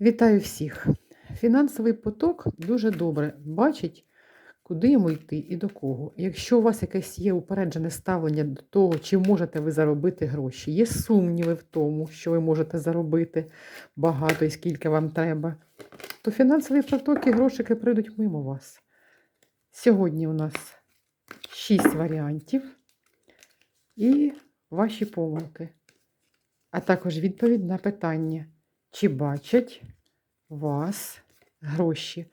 Вітаю всіх! Фінансовий поток дуже добре бачить, куди йому йти і до кого. Якщо у вас якесь є упереджене ставлення до того, чи можете ви заробити гроші, є сумніви в тому, що ви можете заробити багато і скільки вам треба, то фінансові потоки, грошики прийдуть мимо вас. Сьогодні у нас 6 варіантів і ваші помилки, а також відповідь на питання. Чи бачать вас гроші?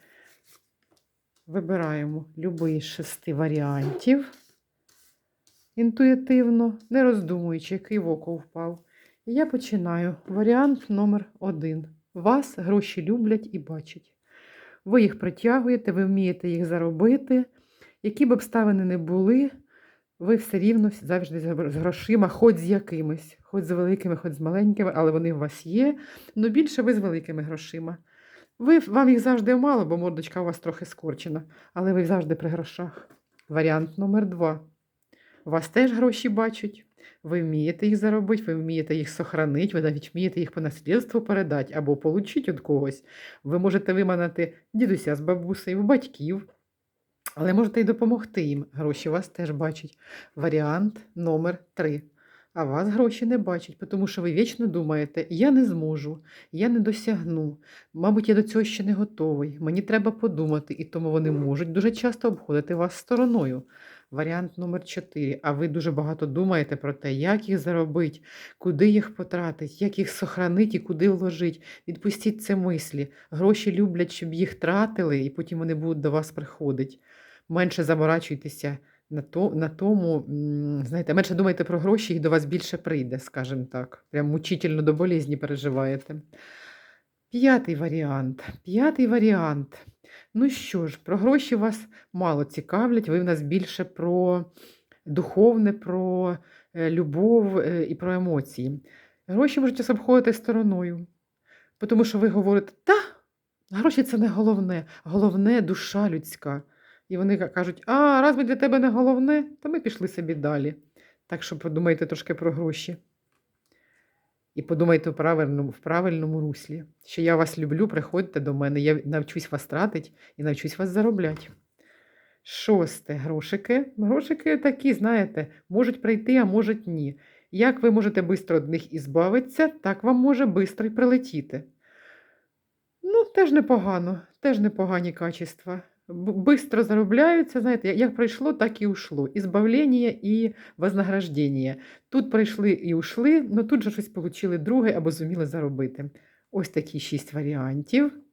Вибираємо будь-який з шести варіантів інтуїтивно, не роздумуючи, який в око впав. І я починаю. Варіант номер один. Вас гроші люблять і бачать. Ви їх притягуєте, ви вмієте їх заробити. Які б обставини не були, ви все рівно завжди з грошима, хоч з якимись, хоч з великими, хоч з маленькими, але вони у вас є. Ну більше ви з великими грошима. Ви, вам їх завжди мало, бо мордочка у вас трохи скорчена, але ви завжди при грошах. Варіант номер два. Вас теж гроші бачать. Ви вмієте їх заробити, ви вмієте їх сохранити, ви навіть вмієте їх по наслідству передати або получити від когось. Ви можете виманити дідуся з бабусею, батьків, але можете й допомогти їм. Гроші вас теж бачать. Варіант номер три. А вас гроші не бачать, тому що ви вічно думаєте, я не зможу, я не досягну, мабуть, я до цього ще не готовий, мені треба подумати, і тому вони можуть дуже часто обходити вас стороною. Варіант номер 4. А ви дуже багато думаєте про те, як їх заробити, куди їх потратити, як їх сохранити і куди вложити. Відпустіть це мислі. Гроші люблять, щоб їх тратили, і потім вони будуть до вас приходити. Менше заморачуйтеся на то, на тому, знаєте, менше думайте про гроші, і до вас більше прийде, скажімо так. Прям мучительно до болізні переживаєте. П'ятий варіант. П'ятий варіант. Ну що ж, про гроші вас мало цікавлять, ви в нас більше про духовне, про е, любов е, і про емоції. Гроші можуть вас обходити стороною, тому що ви говорите, та, гроші це не головне, головне душа людська. І вони кажуть, а раз ми для тебе не головне, то ми пішли собі далі. Так що подумайте трошки про гроші. І подумайте в правильному, в правильному руслі, що я вас люблю, приходьте до мене, я навчусь вас тратити і навчусь вас заробляти. Шосте грошики. Грошики такі, знаєте, можуть прийти, а можуть ні. Як ви можете швидко від них ізбавитися, так вам може швидко й прилетіти. Ну, теж непогано, теж непогані качества быстро заробляються, знаєте, як прийшло, так і ушло. Ізбавлення і вознаграждення. Тут прийшли і ушли, але тут же щось отримали друге або зуміли заробити. Ось такі шість варіантів.